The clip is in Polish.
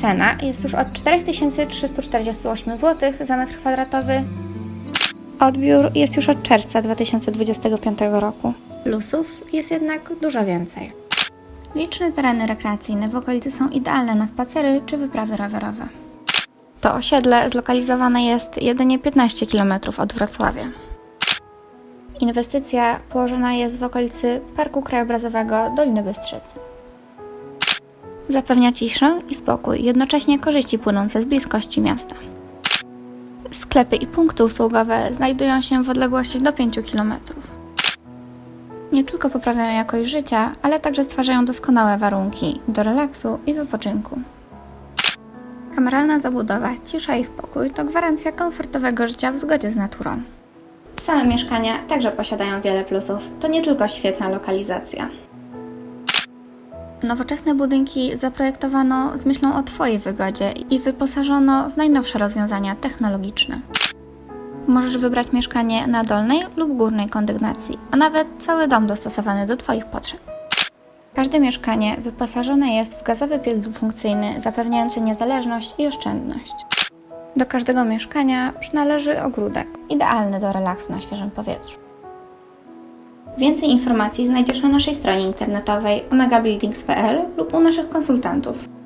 Cena jest już od 4348 zł za metr kwadratowy. Odbiór jest już od czerwca 2025 roku. Plusów jest jednak dużo więcej. Liczne tereny rekreacyjne w okolicy są idealne na spacery czy wyprawy rowerowe. To osiedle zlokalizowane jest jedynie 15 km od Wrocławia. Inwestycja położona jest w okolicy Parku Krajobrazowego Doliny Bystrzycy. Zapewnia ciszę i spokój, jednocześnie korzyści płynące z bliskości miasta. Sklepy i punkty usługowe znajdują się w odległości do 5 km. Nie tylko poprawiają jakość życia, ale także stwarzają doskonałe warunki do relaksu i wypoczynku. Kameralna zabudowa, cisza i spokój to gwarancja komfortowego życia w zgodzie z naturą. Same mieszkania także posiadają wiele plusów. To nie tylko świetna lokalizacja. Nowoczesne budynki zaprojektowano z myślą o Twojej wygodzie i wyposażono w najnowsze rozwiązania technologiczne. Możesz wybrać mieszkanie na dolnej lub górnej kondygnacji, a nawet cały dom dostosowany do Twoich potrzeb. Każde mieszkanie wyposażone jest w gazowy piec dwufunkcyjny zapewniający niezależność i oszczędność. Do każdego mieszkania przynależy ogródek, idealny do relaksu na świeżym powietrzu. Więcej informacji znajdziesz na naszej stronie internetowej omegabuildings.pl lub u naszych konsultantów.